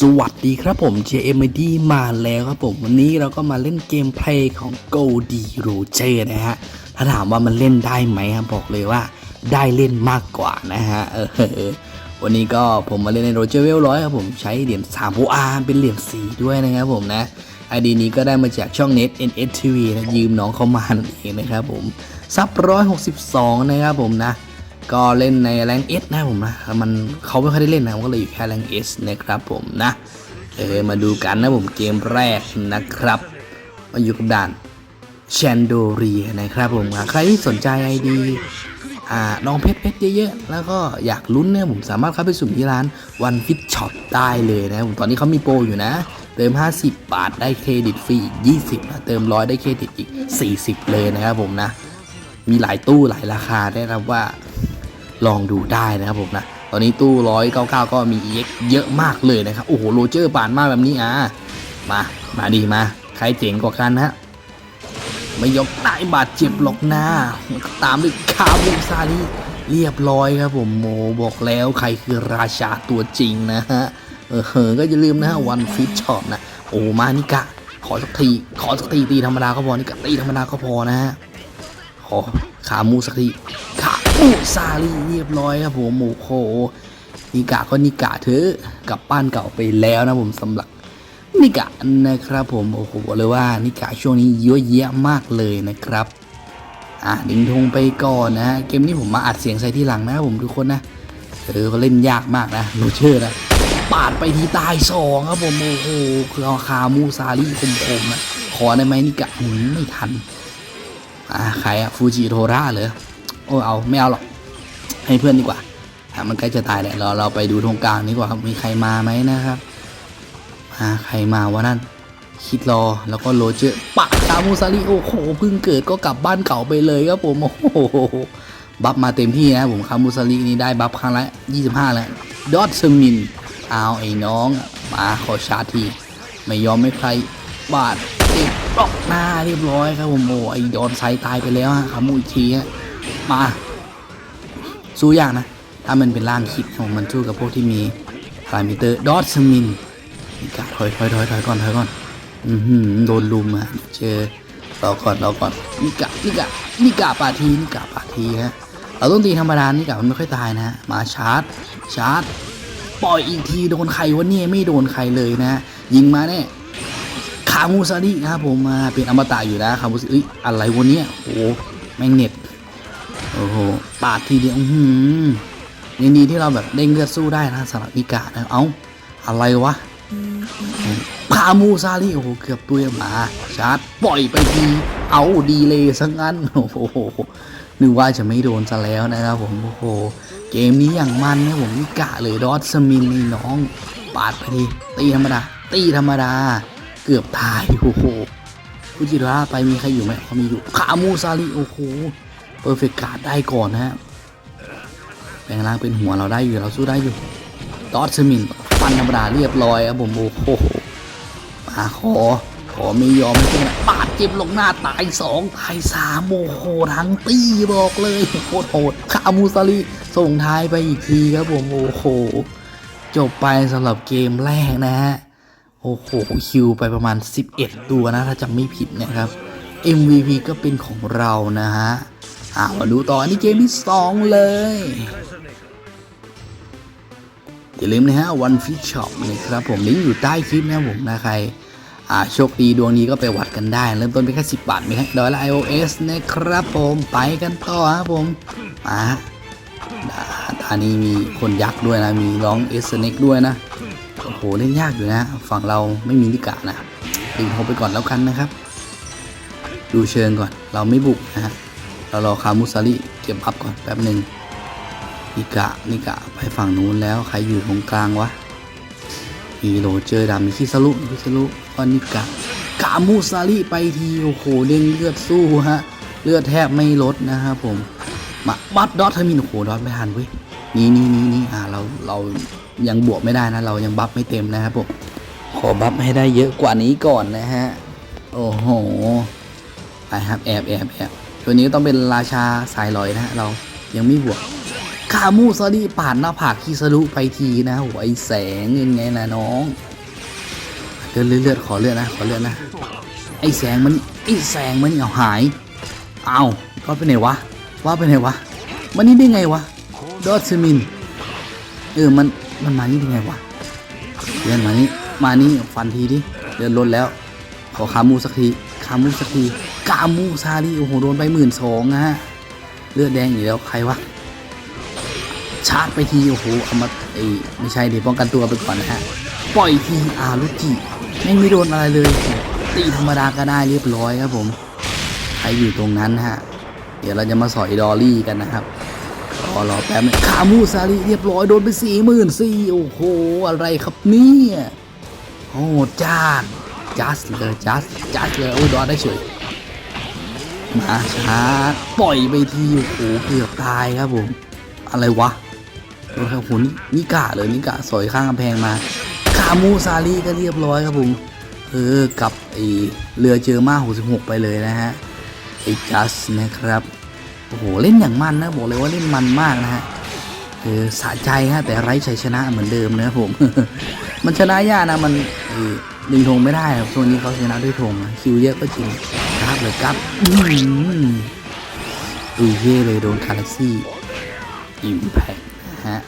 สวัสดีครับผม JMD มาแล้วครับผม วันนี้เราก็มาเล่นเกมเพลย์ของ g o d i r o g e r นะฮะ ถ้าถามว่ามันเล่นได้ไหมครับบอกเลยว่าได้เล่นมากกว่านะฮะวันนี้ก็ผมมาเล่นในโรเจอร์เวลร้อยครับผมใช้เหรียญ3 OR เป็นเหรียญ4ด้วยนะครับผมนะไอดีนี้ก็ได้มาจากช่อง Net NSTV นะยืมน้องเขามานั่นเองนะครับผมซับ162 นะครับผมนะ ก็เล่นในแรงเอสนะผมนะมันเขาไม่ค่อยได้เล่นนะผมก็เลยอยู่แค่แรงเอสนะครับผมนะเออมาดูกันนะผมเกมแรกนะครับมาอยู่กับด่านแชนโดรีนะครับผมใครที่สนใจไอดีอ่าน้องเพชรเพชรเยอะๆ แล้วก็อยากลุ้นเนี่ยผมสามารถเข้าไปสุ่มที่ร้านวันฟิตช็อปได้เลยนะผมตอนนี้เขามีโปรอยู่นะ เติม 50 บาทได้เครดิตฟรีอีก 20นะเติมร้อยได้เครดิตอีก 40 เลยนะครับผมนะ มีหลายตู้หลายราคาได้รับว่า ลองดูได้นะครับผมนะ ตอนนี้ตู้ 199 ก็มี EX เยอะมากเลยนะครับ โอ้โห โรเจอร์ปานมากแบบนี้อะ มา มาดีมา ใครเจ๋งกว่ากันฮะไม่ยกได้บาดเจ็บหรอกนะตามด้วยคาบูซาลีเรียบร้อยครับผมโมบอกแล้วใครคือราชาตัวจริงนะฮะ เออก็อย่าลืมนะฮะวันฟิตช็อปนะ โอ้มานิกะ ขอสักที ขอสักทีตีธรรมดาก็พอนิกะตีธรรมดาก็พอนะฮะ ขอขามูสักทีขา มูซาลีเรียบร้อยครับผมโอ้โหนิกะก็นิกะเถอะกลับบ้านเก่าไปแล้วนะผมสำหรับนิกะนะครับผมโอ้โหบอกเลยว่านิกะช่วงนี้เยอะแยะมากเลยนะครับอะดึงธงไปก่อนนะเกมนี้ผมมาอัดเสียงใส่ที่หลังนะครับผมทุกคนนะเออเขาเล่นยากมากนะโรเชอร์นะปาดไปทีตายสองครับผมโอ้โหคือเอาคามูซาลีคมๆนะขอได้ไหมนิกะหืมไม่ทันอ่าใครอะฟูจิโทระเหรอ โอ้เอาไม่เอาหรอก ให้เพื่อนดีกว่าอะมันใกล้จะตายแหละเราเราไปดูตรงกลางดีกว่าครับมีใครมาไหมนะครับอ่าใครมาวะนั่นคิดรอแล้วก็โรเจอร์ปะตามูซาริโอ้โหเพิ่งเกิดก็กลับบ้านเก่าไปเลยครับผมโอ้โหบัฟมาเต็มที่นะผมคามูซารินี่ได้บัฟครั้งละ25 แล้วดอทซมินเอาไอ้น้องมาขอชาร์จทีไม่ยอมไม่ใครบาดติดบล็อกหน้าเรียบร้อยครับผมโอ้ไอ้ดอนไซตายไปแล้วฮะคามูอีกทีฮะ มาสู้ยากนะ ถ้ามันเป็นร่างคิดของมันสู้กับพวกที่มีพารามิเตอร์ดอทสมินนี่กะถอยถอยถอยถอยก่อนถอยก่อนอือหือโดนลุมอะเจอเราก่อนเราก่อนนี่กะนี่กะนี่กะปาทีนี่กะปาทีฮะเราต้องตีธรรมดานี่กะมันไม่ค่อยตายนะฮะมาชาร์จชาร์จปล่อยอีกทีโดนใครวะเนี่ยไม่โดนใครเลยนะยิงมาแน่คามูซาดิครับผมมาเป็นอมตะอยู่นะคามูซาดิอ้ยอะไรวะเนี้ยโอ้แม่งเน็ต โอ้โห ปาดทีเดียวหือยังดีที่เราแบบเด้งเลือดสู้ได้นะสำหรับนิกะนะ เอ้า อะไรวะคามูซาดิโอ้โห เกือบตัวมา ชาร์จปล่อยไปที เอาดีเลยซะงั้น โอ้โห นึกว่าจะไม่โดนซะแล้วนะครับผม โอ้โห เกมนี้อย่างมันนะผมนิกะเลยดอสมินนี่น้อง ปาดไปที ตีธรรมดา ตีธรรมดา เกือบตาย โอ้โหฟูจิระไปมีใครอยู่ไหมเขามีอยู่คามูซาริโอ้โห อร์เฟกการ์ดได้ก่อนนะฮะแปลงร่างเป็นหัวเราได้อยู่เราสู้ได้อยู่ดอทสมินฟันธรรมดาเรียบร้อยครับผมโอ้โหมาขอขอไม่ยอมไม่ใช่ไหมปาดเจ็บลงหน้าตายสองตายสามโอ้โหทั้งตีบอกเลยโคตรโหดคามูซาริส่งท้ายไปอีกทีครับผมโอ้โหจบไปสำหรับเกมแรกนะฮะโอ้โหคิวไปประมาณ 11 ตัวนะถ้าจำไม่ผิดนะครับ MVP ก็เป็นของเรานะฮะ อ่ามาดูต่ออันนี้เกมที่2เลย อย่าลืมนะฮะวันฟิชช็อปนะครับผมลิงก์อยู่ใต้คลิปนะผมนะใครอ่าโชคดีดวงนี้ก็ไปวัดกันได้ เริ่มต้นเพียงแค่10 บาทไม่ใช่ดอยละ iOS นะครับผมไปกันต่อครับผมมาอ่าตานี้มีคนยักษ์ด้วยนะ มีร้องเอสเน็กด้วยนะ โอ้โห เล่นยากอยู่นะ ฝั่งเราไม่มีนิกะนะดึงโทรไปก่อนแล้วกันนะครับ ดูเชิงก่อนเราไม่บุกนะฮะ เรารอคามุซาริเก็บอัพก่อนแป๊บหนึ่งนิกะนิกะไปฝั่งนู้นแล้วใครอยู่ตรงกลางวะมีโรเจอร์ดำมีคิสรุคิสรุก็นิกะกามุซาริไปทีโอ้โหเล่นเลือดสู้ฮะเลือดแทบไม่ลดนะครับผมมาบัตดอทเทอร์มินโอ้โหดอทไม่ทันเว้ยนี่นี่นี่นี่อ่าเราเรายังบวกไม่ได้นะ เรายังบัฟไม่เต็มนะครับผมขอบัฟให้ได้เยอะกว่านี้ก่อนนะฮะ โอ้โหไปครับแอบแอบแอบ ตัวนี้ต้องเป็นราชาสายลอยนะฮะเรายังไม่บวกคามูซารีปาดหน้าผากคิสรุไปทีนะโหไอแสงยังไงนะน้องเลือดเลือดเลือดขอเลือดนะขอเลือดนะไอแสงมันไอแสงมันเอาหายเอาว่าไปไหนวะว่าไปไหนวะมันนี่ได้ไงวะดอทซมินเออมันมันมานี่ได้ไงวะเดินมานี่มานี่ฟันทีดิเดินลดแล้ว ขอขามูสักทีขามูสักที กามูซารีโอ้โหโดนไปหมื่นสองนะฮะ เลือดแดงอีกแล้วใครวะ ชาร์จไปทีโอ้โหเอามาไอ้ไม่ใช่เดี๋ยวป้องกันตัวไปก่อนนะฮะ ปล่อยทีอารุจิไม่มีโดนอะไรเลย ตีธรรมดาก็ได้เรียบร้อยครับผม ใครอยู่ตรงนั้นฮะ เดี๋ยวเราจะมาสอยดอลลี่กันนะครับรอรอแป๊บนึงคามูซาริเรียบร้อยโดนไปสี่หมื่นสี่โอ้โห อะไรครับเนี่ยโอ้จ้าจัสเลยจัสจัสเลยโอ้ยดอได้เฉย มาชาปล่อยไปทีโอ้โหเกือบตายครับผม อะไรวะโอ้โหหุ่นิกะเลยนิกะสอยข้างกำแพงมาคามูซารีก็เรียบร้อยครับผมเออกับไอเรือเจอมา66 ไปเลยนะฮะไอจัสนะครับโอ้โหเล่นอย่างมันนะบอกเลยว่าเล่นมันมากนะฮะเออสะใจฮะแต่ไร้ชัยชนะเหมือนเดิมนะผม มันชนะยากนะมันดึงธงไม่ได้ครับช่วงนี้เขาชนะด้วยธงคิวเยอะก็จริง ครับเลยครับอืมดูเย่เลยโดนคาราซี่อิมแพคนะฮะ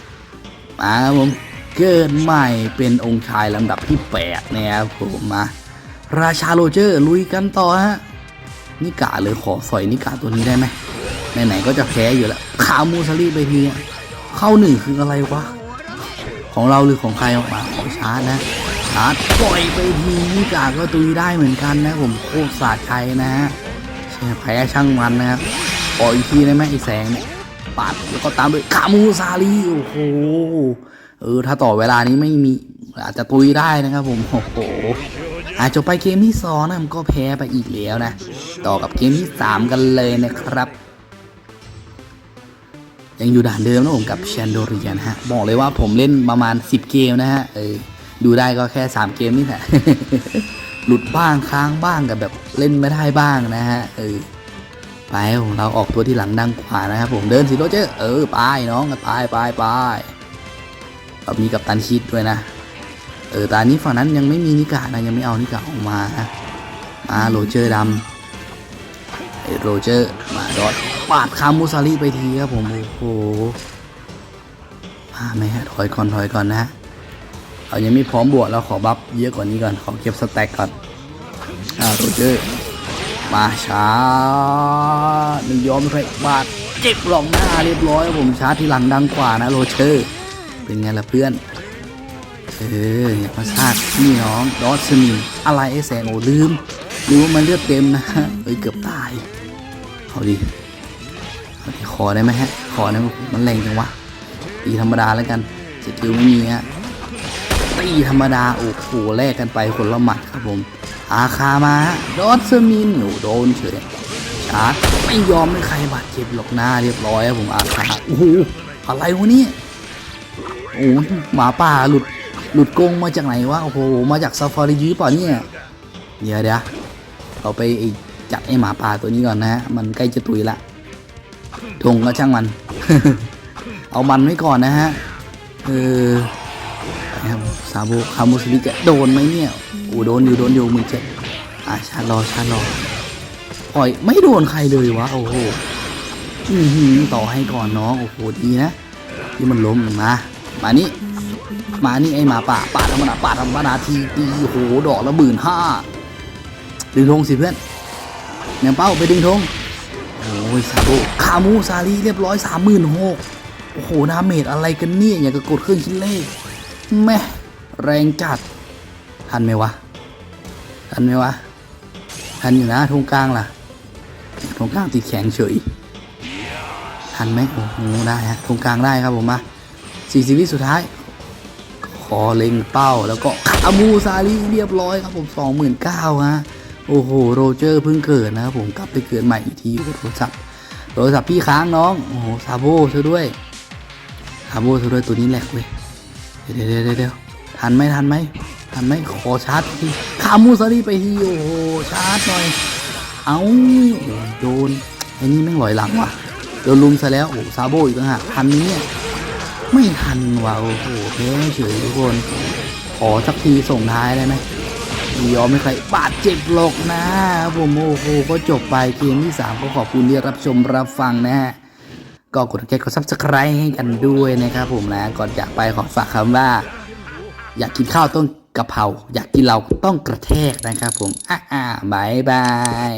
มาผมเกิดใหม่เป็นองค์ชายลำดับที่8นะครับผมมาราชาโรเจอร์ลุยกันต่อฮะนิกาเลยขอสอยนิกาตัวนี้ได้ไหมไหนๆก็จะแพ้อยู่แล้วขามูซารีไปทีเข้าหนึ่งคืออะไรวะของเราหรือของใครออกมาขอชาร์นะาปล่อยไปทีนิกาก็ตุยได้เหมือนกันนะผมโคตรสาดชัยนะฮะแพ้ช่างมันนะครับปล่อยทีได้ไหมไอ้แสงปัดแล้วก็ตามด้วยขามูซารีโอ้โหเออถ้าต่อเวลานี้ไม่มีอาจจะตุยได้นะครับผมโอ้โหอาจจะไปเกมที่สองนะมันก็แพ้ไปอีกแล้วนะ ต่อกับเกมที่สามกันเลยนะครับยังอยู่ด่านเดิมนะผมกับแชนโดเรียนะฮะ บอกเลยว่าผมเล่นประมาณ 10 เกมนะฮะ เออ ดูได้ก็แค่3เกมนี่แหละหลุดบ้างค้างบ้างกับแบบเล่นไม่ได้บ้างนะฮะเออไปของเราออกตัวที่หลังดังกว่านะครับผมเดินสิโรเจอร์เออไปน้องไปไปไปแบบมีกับตันชิดด้วยนะเออตอนนี้ฝั่งนั้นยังไม่มีนิกานะยังไม่เอานิกาออกมานะมาโรเจอร์ดำไอ้โรเจอร์มาดอดปาดคามูซารีไปทีครับผมโอ้โหมาไหมฮะถอยก่อนถอยก่อนนะ เอายังไม่พร้อมบวกเราขอบัฟเยอะกว่านี้ก่อนขอเก็บสแต็กก่อนอ่าโรเจอร์มาช้าหนึ่งยอมใครบาดเจ็บหลองหน้าเรียบร้อยผมชาร์จที่หลังดังกว่านะโรเชอร์เป็นไงล่ะเพื่อนเอออยากมาซากนี่น้องดอสมินอะไรไอ้แสงโอ้ลืมลืมว่ามันเลือดเต็มนะเอ้ยเกือบตายเอาดิเอาดิขอได้ไหมฮะขอได้ไหมมันแรงจังวะตีธรรมดาแล้วกันสกิลไม่มีฮะ ตีธรรมดา โอ้โหแลกกันไปคนละหมัดครับผม อาคามาดอสมินโอ้โดนเฉยชาร์จไม่ยอมให้ใครบาดเจ็บหรอกหน้าเรียบร้อยครับผมอาคาโอ้โหอะไรวะเนี่ยโอ้หมาป่าหลุดหลุดกงมาจากไหนวะโอ้โหมาจากซาฟารียูเปล่าเนี่ยเดี๋ยวเดี๋ยวเราไปไอจับไอหมาป่าตัวนี้ก่อนนะฮะมันใกล้จะตุยละทงก็ช่างมัน เอามันไว้ก่อนนะฮะเออ ไปครับซาโบคามุสลิจะโดนไหมเนี่ยโอ้โดนอยู่โดนอยู่มึงเจ็บอะชาร์รอชาร์รอปล่อยไม่โดนใครเลยวะโอ้โหอือต่อให้ก่อนน้องโอ้โหดีนะที่มันล้มมามานี่มานี่ไอหมาป่าป่าธรรมดาป่าธรรมดาทีตีโหดอกละหมื่นห้าดึงธงสิเพื่อนเนี่ยเป้าไปดึงธงโอ้ยซาโบคามูซารีเรียบร้อยสามหมื่นหกโอ้โหดาเมจอะไรกันเนี่ยอย่างกับกดเครื่องคิดเลข แม่แรงจัด ทันไหมวะ ทันไหมวะ ทันอยู่นะธงกลางล่ะธงกลางติดแข็งเฉย ทันไหมโอ้โหได้ฮะธงกลางได้ครับผมมาสี่สิบวิสุดท้ายคอเล็งเป้าแล้วก็คามูซารีเรียบร้อยครับผมสองหมื่นเก้าฮะ โอ้โห โรเจอร์เพิ่งเกิดนะครับผมกลับไปเกิดใหม่อีกทีอยู่โทรศัพท์โทรศัพท์พี่ค้างน้อง โอ้โหซาโบซะด้วยซาโบซะด้วยตัวนี้แหลกเว้ย เดี๋ยวเดี๋ยวเดี๋ยวทันไหมทันไหมทันไหมขอชาร์จทีคามูซารีไปทีโอ้โหชาร์จหน่อย เอาโดนไอ้นี่แม่งลอยหลังว่ะโดนลุมซะแล้วโอ้ซาโบอีกต่างหากทันนี้เนี่ยไม่ทันว่ะโอ้โหแพ้เฉยทุกคน ขอสักทีส่งท้ายได้ไหมยอมไม่ใครบาดเจ็บหรอกนะผมโอ้โหก็จบไปเกมที่ 3 ก็ขอบคุณที่รับชมรับฟังนะฮะ ก็กดแชร์กดซับสไครต์ให้กันด้วยนะครับผมนะ ก่อนจากไปขอฝากคำว่า อยากกินข้าวต้องกะเพราอยากกินเราต้องกระแทกนะครับผม อะอะบายบาย